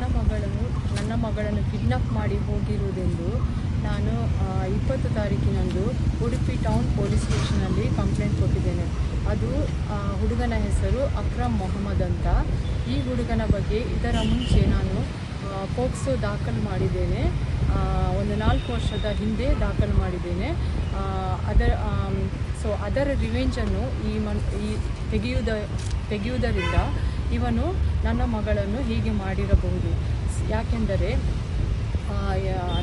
ನನ್ನ ಮಗಳನ್ನು ನನ್ನ ಮಗಳನ್ನು ಕಿಡ್ನಾಪ್ ಮಾಡಿ ಹೋಗಿರುವುದೆಂದು ನಾನು ಇಪ್ಪತ್ತು ತಾರೀಕಿನಂದು ಉಡುಪಿ ಟೌನ್ ಪೊಲೀಸ್ ಸ್ಟೇಷನಲ್ಲಿ ಕಂಪ್ಲೇಂಟ್ ಕೊಟ್ಟಿದ್ದೇನೆ. ಅದು ಹುಡುಗನ ಹೆಸರು ಅಕ್ರಮ್ ಮೊಹಮ್ಮದ್ ಅಂತ. ಈ ಹುಡುಗನ ಬಗ್ಗೆ ಇದರ ಮುಂಚೆ ನಾನು ಪೋಕ್ಸೋ ದಾಖಲು ಮಾಡಿದ್ದೇನೆ. ಒಂದು ನಾಲ್ಕು ವರ್ಷದ ಹಿಂದೆ ದಾಖಲು ಮಾಡಿದ್ದೇನೆ. ಅದರ ಸೊ ಅದರ ರಿವೆಂಜನ್ನು ಈ ಮನ್, ಈ ತೆಗೆಯುವುದ ತೆಗೆಯುವುದರಿಂದ ಇವನು ನನ್ನ ಮಗಳನ್ನು ಹೀಗೆ ಮಾಡಿರಬಹುದು. ಯಾಕೆಂದರೆ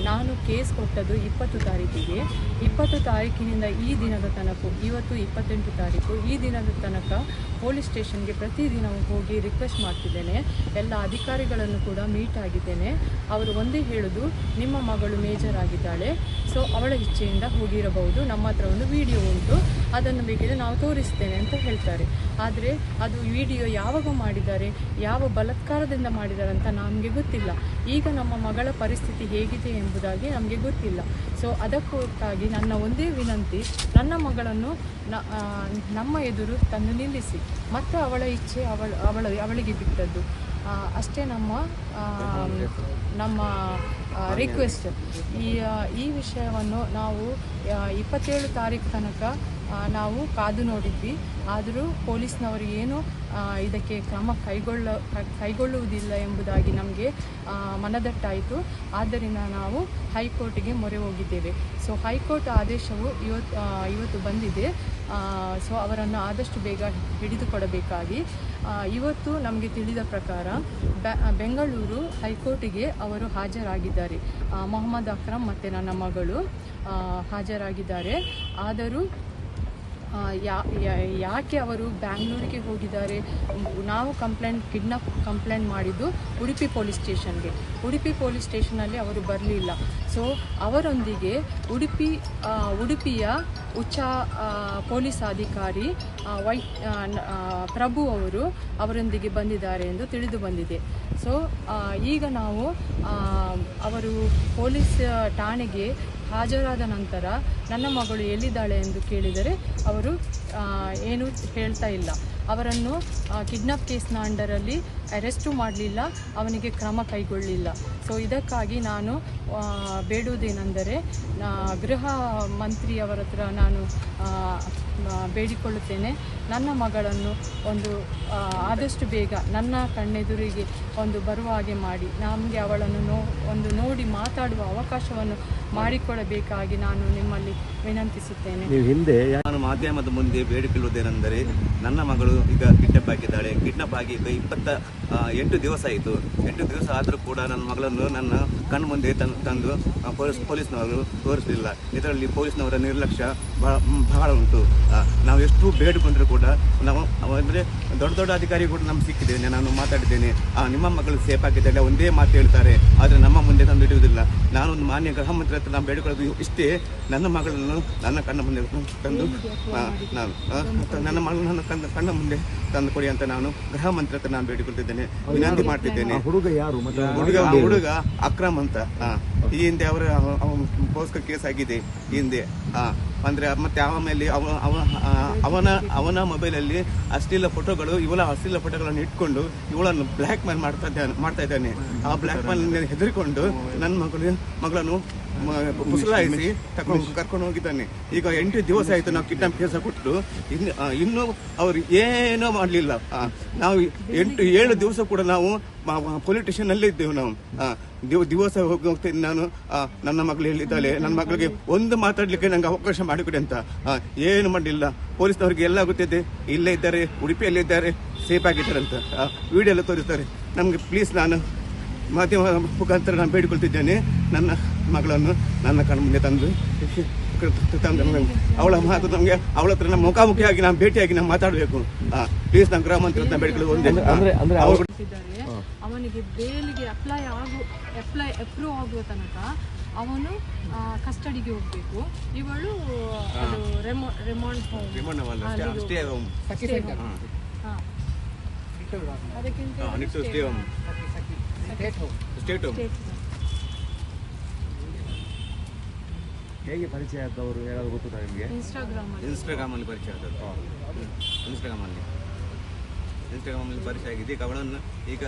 ನಾನು ಕೇಸ್ ಕೊಟ್ಟದ್ದು ಇಪ್ಪತ್ತು ತಾರೀಕಿಗೆ. ಇಪ್ಪತ್ತು ತಾರೀಕಿನಿಂದ ಈ ದಿನದ ತನಕ, ಇವತ್ತು ಇಪ್ಪತ್ತೆಂಟು ತಾರೀಕು, ಈ ದಿನದ ತನಕ ಪೊಲೀಸ್ ಸ್ಟೇಷನ್ಗೆ ಪ್ರತಿದಿನವೂ ಹೋಗಿ ರಿಕ್ವೆಸ್ಟ್ ಮಾಡ್ತಿದ್ದೇನೆ. ಎಲ್ಲ ಅಧಿಕಾರಿಗಳನ್ನು ಕೂಡ ಮೀಟ್ ಆಗಿದ್ದೇನೆ. ಅವರು ಒಂದೇ ಹೇಳೋದು, ನಿಮ್ಮ ಮಗಳು ಮೇಜರ್ ಆಗಿದ್ದಾಳೆ, ಸೊ ಅವಳ ಇಚ್ಛೆಯಿಂದ ಹೋಗಿರಬಹುದು. ನಮ್ಮ ಹತ್ರ ಒಂದು ವಿಡಿಯೋ ಉಂಟು. ಅದನ್ನು ಬೇಕಿದ್ರೆ ನಾವು ತೋರಿಸ್ತೇನೆ ಅಂತ ಹೇಳ್ತಾರೆ. ಆದರೆ ಅದು ವಿಡಿಯೋ ಯಾವಾಗ ಮಾಡಿದ್ದಾರೆ, ಯಾವ ಬಲತ್ಕಾರದಿಂದ ಮಾಡಿದ್ದಾರೆ ಅಂತ ನಮಗೆ ಗೊತ್ತಿಲ್ಲ. ಈಗ ನಮ್ಮ ಮಗಳ ಪರಿಸ್ಥಿತಿ ಹೇಗಿದೆ ಎಂಬುದಾಗಿ ನಮಗೆ ಗೊತ್ತಿಲ್ಲ. ಸೊ ಅದಕ್ಕಾಗಿ ನನ್ನ ಒಂದೇ ವಿನಂತಿ, ನನ್ನ ಮಗಳನ್ನು ನಮ್ಮ ಎದುರು ತಂದು ನಿಲ್ಲಿಸಿ. ಮತ್ತು ಅವಳ ಇಚ್ಛೆ ಅವಳ ಅವಳ, ಅವಳಿಗೆ ಬಿಟ್ಟದ್ದು. ಅಷ್ಟೇ ನಮ್ಮ ನಮ್ಮ ರಿಕ್ವೆಸ್ಟ್ ಈ ಈ ವಿಷಯವನ್ನು ನಾವು ಇಪ್ಪತ್ತೇಳು ತಾರೀಕು ತನಕ ನಾವು ಕಾದು ನೋಡಿದ್ವಿ. ಆದರೂ ಪೊಲೀಸ್ನವರು ಏನು ಇದಕ್ಕೆ ಕ್ರಮ ಕೈಗೊಳ್ಳ ಕೈಗೊಳ್ಳುವುದಿಲ್ಲ ಎಂಬುದಾಗಿ ನಮಗೆ ಮನದಟ್ಟಾಯಿತು. ಆದ್ದರಿಂದ ನಾವು ಹೈಕೋರ್ಟಿಗೆ ಮೊರೆ ಹೋಗಿದ್ದೇವೆ. ಸೊ, ಹೈಕೋರ್ಟ್ ಆದೇಶವು ಇವತ್ತು ಇವತ್ತು ಬಂದಿದೆ. ಸೊ, ಅವರನ್ನು ಆದಷ್ಟು ಬೇಗ ಹಿಡಿದುಕೊಡಬೇಕಾಗಿ. ಇವತ್ತು ನಮಗೆ ತಿಳಿದ ಪ್ರಕಾರ ಬೆಂಗಳೂರು ಹೈಕೋರ್ಟಿಗೆ ಅವರು ಹಾಜರಾಗಿದ್ದಾರೆ. ಆ, ಮೊಹಮ್ಮದ್ ಅಕ್ರಮ್ ಮತ್ತು ನನ್ನ ಮಗಳು ಹಾಜರಾಗಿದ್ದಾರೆ. ಆದರೂ ಯಾಕೆ ಅವರು ಬ್ಯಾಂಗ್ಳೂರಿಗೆ ಹೋಗಿದ್ದಾರೆ? ನಾವು ಕಂಪ್ಲೇಂಟ್, ಕಿಡ್ನಾಪ್ ಕಂಪ್ಲೇಂಟ್ ಮಾಡಿದ್ದು ಉಡುಪಿ ಪೊಲೀಸ್ ಸ್ಟೇಷನ್ಗೆ. ಉಡುಪಿ ಪೊಲೀಸ್ ಸ್ಟೇಷನಲ್ಲಿ ಅವರು ಬರಲಿಲ್ಲ. ಸೊ, ಅವರೊಂದಿಗೆ ಉಡುಪಿ ಉಡುಪಿಯ ಉಚ್ಚ ಪೊಲೀಸ್ ಅಧಿಕಾರಿ ವೈ ಪ್ರಭು ಅವರು ಅವರೊಂದಿಗೆ ಬಂದಿದ್ದಾರೆ ಎಂದು ತಿಳಿದು ಬಂದಿದೆ. ಸೊ ಈಗ ನಾವು ಅವರು ಪೊಲೀಸ್ ಠಾಣೆಗೆ ಹಾಜರಾದ ನಂತರ ನನ್ನ ಮಗಳು ಎಲ್ಲಿದ್ದಾಳೆ ಎಂದು ಕೇಳಿದರೆ ಅವರು ಏನು ಹೇಳ್ತಾ ಇಲ್ಲ. ಅವರನ್ನು ಕಿಡ್ನಾಪ್ ಕೇಸ್ನ ಅಂಡರಲ್ಲಿ ಅರೆಸ್ಟು ಮಾಡಲಿಲ್ಲ, ಅವನಿಗೆ ಕ್ರಮ ಕೈಗೊಳ್ಳಲಿಲ್ಲ ಸೊ, ಇದಕ್ಕಾಗಿ ನಾನು ಬೇಡುವುದೇನೆಂದರೆ ಗೃಹ ಮಂತ್ರಿಯವರ ಹತ್ರ ನಾನು ಬೇಡಿಕೊಳ್ಳುತ್ತೇನೆ. ನನ್ನ ಮಗಳನ್ನು ಒಂದು ಆದಷ್ಟು ಬೇಗ ನನ್ನ ಕಣ್ಣೆದುರಿಗೆ ಒಂದು ಬರುವ ಹಾಗೆ ಮಾಡಿ. ನಮಗೆ ಅವಳನ್ನು ನೋ, ಒಂದು ನೋಡಿ ಮಾತಾಡುವ ಅವಕಾಶವನ್ನು ಮಾಡಿಕೊಡಬೇಕಾಗಿ ನಾನು ನಿಮ್ಮಲ್ಲಿ ವಿನಂತಿಸುತ್ತೇನೆ. ನೀವು ಹಿಂದೆ ನಾನು ಮಾಧ್ಯಮದ ಮುಂದೆ ಬೇಡಿಕೊಳ್ಳುವುದೇನೆಂದರೆ ನನ್ನ ಮಗಳು ಈಗ ಕಿಡ್ನಾಪ್ ಆಗಿದ್ದಾಳೆ ಕಿಡ್ನಾಪ್ ಆಗಿ ಇಪ್ಪತ್ತ ಎಂಟು ದಿವಸ ಆಯಿತು. ಎಂಟು ದಿವಸ ಆದರೂ ಕೂಡ ನನ್ನ ಮಗಳನ್ನು ನನ್ನ ಕಣ್ಣು ಮುಂದೆ ತಂದು ತಂದು ಪೊಲೀಸ್, ಪೊಲೀಸ್ನವರು ತೋರಿಸಲಿಲ್ಲ. ಇದರಲ್ಲಿ ಪೊಲೀಸ್ನವರ ನಿರ್ಲಕ್ಷ್ಯ ಬಹಳ ಬಹಳ ಉಂಟು. ನಾವು ಎಷ್ಟು ಬೇಡಿಕೊಂಡ್ರೂ ಕೂಡ ನಾವು, ಅಂದರೆ ದೊಡ್ಡ ದೊಡ್ಡ ಅಧಿಕಾರಿ ಕೂಡ ನಮ್ಗೆ ಸಿಕ್ಕಿದ್ದೇನೆ ನಾನು ಮಾತಾಡಿದ್ದೇನೆ. ನಿಮ್ಮ ಮಗಳು ಸೇಫ್ ಆಗಿದ್ದಾಗ ಒಂದೇ ಮಾತು ಹೇಳ್ತಾರೆ. ಆದರೆ ನಮ್ಮ ಮುಂದೆ ತಂದು ಇಡುವುದಿಲ್ಲ ನಾನು ಮಾನ್ಯ ಗೃಹ ಮಂತ್ರಿ ಹತ್ರ ನಾನು ಬೇಡಿಕೊಳ್ಳೋದು ಇಷ್ಟೇ. ನನ್ನ ಮಗಳನ್ನು ನನ್ನ ಕಣ್ಣ ಮುಂದೆ ತಂದು ನಾನು ನನ್ನ ಮಗಳನ್ನು ನನ್ನ ಕಣ್ಣ ಮುಂದೆ ತಂದು ಕೊಡಿ ಅಂತ ನಾನು ಗೃಹ ಮಂತ್ರಿ ಹತ್ರ ನಾನು ಬೇಡಿಕೊಳ್ತಿದ್ದೇನೆ ವಿನಂತಿ ಮಾಡ್ತಿದ್ದೇನೆ ಹುಡುಗ ಯಾರು ಹುಡುಗ ಹುಡುಗ ಅಕ್ರಮ್ ಅಂತ ಹಾ ಈ ಹಿಂದೆ ಅವರ ಪೋಸ್ಕ ಕೇಸ್ ಆಗಿದೆ ಈ ಹಿಂದೆ ಆ, ಅಂದ್ರೆ ಮತ್ತೆ ಆಮೇಲೆ ಅವ ಅವ ಅವನ ಅವನ ಮೊಬೈಲಲ್ಲಿ ಅಶ್ಲೀಲ ಫೋಟೋಗಳು, ಇವಳ ಅಶ್ಲೀಲ ಫೋಟೋಗಳನ್ನು ಇಟ್ಕೊಂಡು ಇವಳನ್ನು ಬ್ಲ್ಯಾಕ್ ಮೇಲ್ ಮಾಡ್ತಾ ಮಾಡ್ತಾ ಇದ್ದಾನೆ. ಆ ಬ್ಲ್ಯಾಕ್ ಮೇಲ್ ಹೆದರಿಕೊಂಡು ನನ್ನ ಮಗಳು ಮಗಳನ್ನು ಮುಸಲಾಯಿಸಿ ತಕೊಂಡು ಕರ್ಕೊಂಡು ಹೋಗಿದ್ದಾನೆ. ಈಗ ಎಂಟು ದಿವಸ ಆಯಿತು ನಾವು ಕಿಡ್ನಾಪ್ ಕೆಲಸ ಕೊಟ್ಟು ಇನ್ನು ಇನ್ನೂ ಅವ್ರು ಏನೂ ಮಾಡಲಿಲ್ಲ. ನಾವು ಎಂಟು ಏಳು ದಿವಸ ಕೂಡ ನಾವು ಪೊಲೀಸ್ ಸ್ಟೇಷನ್ನಲ್ಲೇ ಇದ್ದೇವೆ ನಾವು. ದಿವಸ ಹೋಗಿ ಹೋಗ್ತೇನೆ ನಾನು ನನ್ನ ಮಗಳು ಹೇಳಿದ್ದಾಳೆ ನನ್ನ ಮಗಳಿಗೆ ಒಂದು ಮಾತಾಡ್ಲಿಕ್ಕೆ ನಂಗೆ ಅವಕಾಶ ಮಾಡಿಕೊಡಿ ಅಂತ. ಏನು ಮಾಡಲಿಲ್ಲ ಪೊಲೀಸ್ನವ್ರಿಗೆ ಎಲ್ಲ ಗೊತ್ತಿದೆ. ಇಲ್ಲೇ ಇದ್ದಾರೆ ಉಡುಪಿಯಲ್ಲೇ ಇದ್ದಾರೆ ಸೇಫ್ ಆಗಿದ್ದಾರೆ ಅಂತ. ವಿಡಿಯೋ ಎಲ್ಲ ತೋರಿಸ್ತಾರೆ. ನಮಗೆ ಪ್ಲೀಸ್ ನಾನು ಮಾಧ್ಯಮ ಮುಖಾಂತರ ನಾನು ಬೇಡಿಕೊಳ್ತಿದ್ದೇನೆ. ನನ್ನ ಮಗಳನ್ನು ನನ್ನ ಕಣ್ಣ ಮುಂದೆ ತಂದು ತಂದು ಅವಳ ಮಾತು ನಮಗೆ ಅವಳ ಹತ್ರ ನಮ್ಮ ಮುಖಾಮುಖಿಯಾಗಿ ನಾನು ಭೇಟಿಯಾಗಿ ನಾವು ಮಾತಾಡಬೇಕು. ಪ್ಲೀಸ್ ನಮ್ಮ ಗ್ರಾಮಾಂತರ ಬೇಡಿಕೊಳ್ಳೋದು ಒಂದೇ ಅವನಿಗೆ ಬೇಲಿಗೆ ಅಪ್ಲೈ ಆಗು ಅಪ್ಲೈ ಅಪ್ರೂವ್ ಆಗುವ ತನಕ ಅವನು ಕಸ್ಟಡಿಗೆ ಹೋಗಬೇಕು. ಇವಳು ಅದು ರೆಮೊ ರೆಮಾಂಡ್ ಹೋಮ್ ಅದಕ್ಕಿಂತ. ಹೇಗೆ ಪರಿಚಯ ಆದವರು? ಯಾರಾದ್ರು ಗೊತ್ತುಂಟಾ ನಿಮಗೆ? ಇನ್ಸ್ಟಾಗ್ರಾಮ್ ಅಲ್ಲಿ. ಇನ್ಸ್ಟಾಗ್ರಾಮ್ ಅಲ್ಲಿ ಪರಿಚಯ ಆದದ್ದು. ಇನ್ಸ್ಟಾಗ್ರಾಮ್ ಅಲ್ಲಿ. ಇನ್ಸ್ಟಾಗ್ರಾಮ್ ಅಲ್ಲಿ ಪರಿಚಯ ಆಗಿದೆ. ಕವಳನ್ನ ಅವಳನ್ನು ಈಗ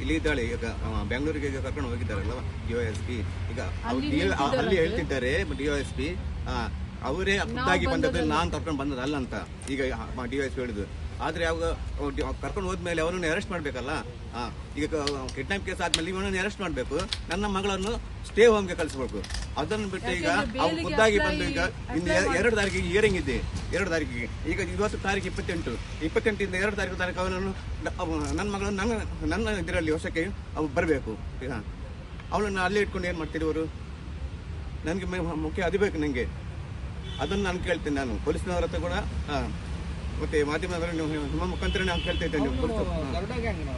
ಇಲ್ಲಿ ಇದ್ದಾಳೆ ಈಗ ಬೆಂಗಳೂರಿಗೆ ಈಗ ಕರ್ಕೊಂಡು ಹೋಗಿದ್ದಾರಲ್ಲ ಡಿ ಎಸ್ ಪಿ ಈಗ ಅವ್ರು ಅಲ್ಲಿ ಹೇಳ್ತಿದ್ದಾರೆ ಡಿ ಒ ಎಸ್ ಪಿ ಅವರೇ ಖುದ್ದಾಗಿ ಬಂದದ್ದು ನಾನು ಕರ್ಕೊಂಡು ಬಂದದ್ದು ಅಲ್ಲ ಅಂತ ಈಗ ಡಿ ಎಸ್ ಪಿ ಹೇಳಿದ್ರು ಆದ್ರೆ ಯಾವಾಗ ಅವ್ರು ಕರ್ಕೊಂಡು ಹೋದ್ಮೇಲೆ ಅವನನ್ನು ಅರೆಸ್ಟ್ ಮಾಡ್ಬೇಕಲ್ಲ? ಈಗ ಕಿಡ್ನಾಪ್ ಕೇಸ್ ಆದ್ಮೇಲೆ ಇವನನ್ನು ಅರೆಸ್ಟ್ ಮಾಡ್ಬೇಕು. ನನ್ನ ಮಗಳನ್ನು ಸ್ಟೇ ಹೋಮ್ಗೆ ಕಳಿಸ್ಬೇಕು. ಅದನ್ನು ಬಿಟ್ಟು ಈಗ ಅವ್ರು ಖುದ್ದಾಗಿ apply- ಬಂದು ಈಗ ಇನ್ನು ಎರಡು ತಾರೀಕಿಗೆ ಹಿಯರಿಂಗ್ ಇದೆ. ಎರಡು ತಾರೀಕಿಗೆ. ಈಗ ಇವತ್ತು ತಾರೀಕು ಇಪ್ಪತ್ತೆಂಟು. ಇಪ್ಪತ್ತೆಂಟಿಂದ ಎರಡು ತಾರೀಕು ತನಕ ಅವನನ್ನು ನನ್ನ ಮಗಳನ್ನು ನನ್ನ ನನ್ನ ಇದರಲ್ಲಿ ವರ್ಷಕ್ಕೆ ಅವು ಬರಬೇಕು. ಈಗ ಅವಳನ್ನು ಅಲ್ಲೇ ಇಟ್ಕೊಂಡು ಏನು ಮಾಡ್ತೀರಿ ಅವರು ನನಗೆ ಮುಖ್ಯ ಅದು ಬೇಕು ನನಗೆ ಅದನ್ನು ನಾನು ಕೇಳ್ತೀನಿ ನಾನು. ಪೊಲೀಸ್ನವ್ರ ಹತ್ರ ಕೂಡ ಹಾ. ಮತ್ತೆ ಮಾಧ್ಯಮದವರು ನೀವು ನಿಮ್ಮ ಮುಖಾಂತರ ನಾವು ಕೇಳ್ತಾ ಇದ್ದೇನೆ ನೀವು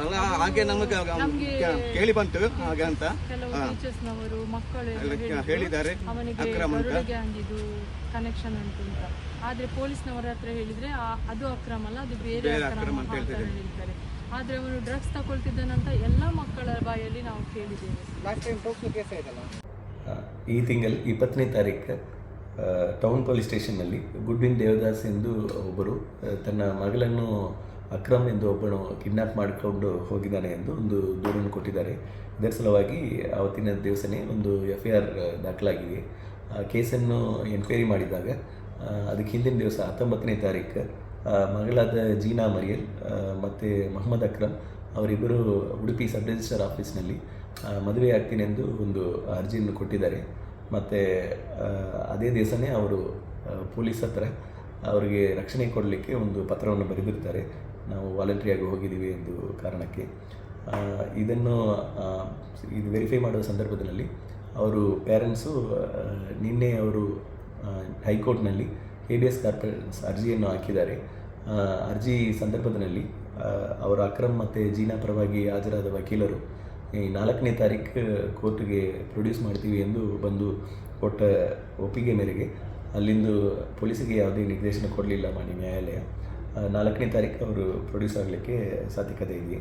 ಅಲ್ಲ ಹಾಗೆ ನಮಗೆ ಕೇಳಿ ಬಂತು ಹಾಗೆ ಅಂತ. ಕೆಲವು ಹಾ. ಟೀಚರ್ಸ್ ನವರು ಮಕ್ಕಳು ಹೇಳಿದ್ದಾರೆ. ಅವನಿಗೆ ಅಕ್ರಮ ಅಂತ. ಕನೆಕ್ಷನ್ ಉಂಟು ಅಂತ. ಆದ್ರೆ ಪೊಲೀಸ್ನವರ ಹತ್ರ ಹೇಳಿದ್ರೆ ಅದು ಅಕ್ರಮ ಅಲ್ಲ ಅದು ಬೇರೆ ಅಕ್ರಮ ಅಂತ ಹೇಳ್ತಿದ್ದಾರೆ. ಹೇಳ್ತಾರೆ ಆದ್ರೆ ಅವರು ಡ್ರಗ್ಸ್ ತಗೊಳ್ತಿದ್ದಾನಂತ ಎಲ್ಲ ಮಕ್ಕಳ ಬಾಯಲ್ಲಿ ನಾವು ಕೇಳಿದ್ದೇವೆ. ಈ ತಿಂಗಳ ಇಪ್ಪತ್ತನೇ ತಾರೀಕು ಟೌನ್ ಪೊಲೀಸ್ ಸ್ಟೇಷನ್ನಲ್ಲಿ ಗುಡ್ವಿನ್ ದೇವದಾಸ್ ಎಂದು ಒಬ್ಬರು ತನ್ನ ಮಗಳನ್ನು ಅಕ್ರಮ್ ಎಂದು ಒಬ್ಬನು ಕಿಡ್ನಾಪ್ ಮಾಡಿಕೊಂಡು ಹೋಗಿದ್ದಾನೆ ಎಂದು ಒಂದು ದೂರನ್ನು ಕೊಟ್ಟಿದ್ದಾರೆ. ಇದರ ಸಲುವಾಗಿ ಆವತ್ತಿನ ದಿವಸನೇ ಒಂದು ಎಫ್ ಐ ಆರ್ ದಾಖಲಾಗಿದೆ. ಆ ಕೇಸನ್ನು ಎನ್ಕ್ವೈರಿ ಮಾಡಿದಾಗ ಅದಕ್ಕೆ ಹಿಂದಿನ ದಿವಸ ಹತ್ತೊಂಬತ್ತನೇ ತಾರೀಕು ಮಗಳಾದ ಜೀನಾ ಮರಿಯಲ್ ಮತ್ತು ಮೊಹಮ್ಮದ್ ಅಕ್ರಮ್ ಅವರಿಬ್ಬರು ಉಡುಪಿ ಸಬ್ ರಿಜಿಸ್ಟರ್ ಆಫೀಸ್ನಲ್ಲಿ ಮದುವೆ ಆಗ್ತೀನಿ ಎಂದು ಒಂದು ಅರ್ಜಿಯನ್ನು ಕೊಟ್ಟಿದ್ದಾರೆ. ಮತ್ತು ಅದೇ ದಿವಸನೇ ಅವರು ಪೊಲೀಸ್ ಹತ್ರ ಅವರಿಗೆ ರಕ್ಷಣೆ ಕೊಡಲಿಕ್ಕೆ ಒಂದು ಪತ್ರವನ್ನು ಬರೆದಿರ್ತಾರೆ. ನಾವು ವಾಲಂಟ್ರಿಯಾಗಿ ಹೋಗಿದ್ದೀವಿ ಎಂದು ಕಾರಣಕ್ಕೆ. ಇದನ್ನು ಇದು ವೆರಿಫೈ ಮಾಡುವ ಸಂದರ್ಭದಲ್ಲಿ ಅವರು ಪೇರೆಂಟ್ಸು ನಿನ್ನೆ ಅವರು ಹೈಕೋರ್ಟ್ನಲ್ಲಿ ಎಸ್ ಕಾರ್ಪೊರೇಟ್ಸ್ ಅರ್ಜಿಯನ್ನು ಹಾಕಿದ್ದಾರೆ. ಅರ್ಜಿ ಸಂದರ್ಭದಲ್ಲಿ ಅವರ ಅಕ್ರಮ್ ಮತ್ತು ಜೀನಾ ಪರವಾಗಿ ಹಾಜರಾದ ವಕೀಲರು ಈ ನಾಲ್ಕನೇ ತಾರೀಕು ಕೋರ್ಟ್ಗೆ ಪ್ರೊಡ್ಯೂಸ್ ಮಾಡ್ತೀವಿ ಎಂದು ಬಂದು ಕೊಟ್ಟ ಒಪ್ಪಿಗೆ ಮೇರೆಗೆ ಅಲ್ಲಿಂದು ಪೊಲೀಸಿಗೆ ಯಾವುದೇ ನಿರ್ದೇಶನ ಕೊಡಲಿಲ್ಲ ಮಾಡಿ ನ್ಯಾಯಾಲಯ. ನಾಲ್ಕನೇ ತಾರೀಕು ಅವರು ಪ್ರೊಡ್ಯೂಸ್ ಆಗಲಿಕ್ಕೆ ಸಾಧ್ಯತೆ ಇದೆ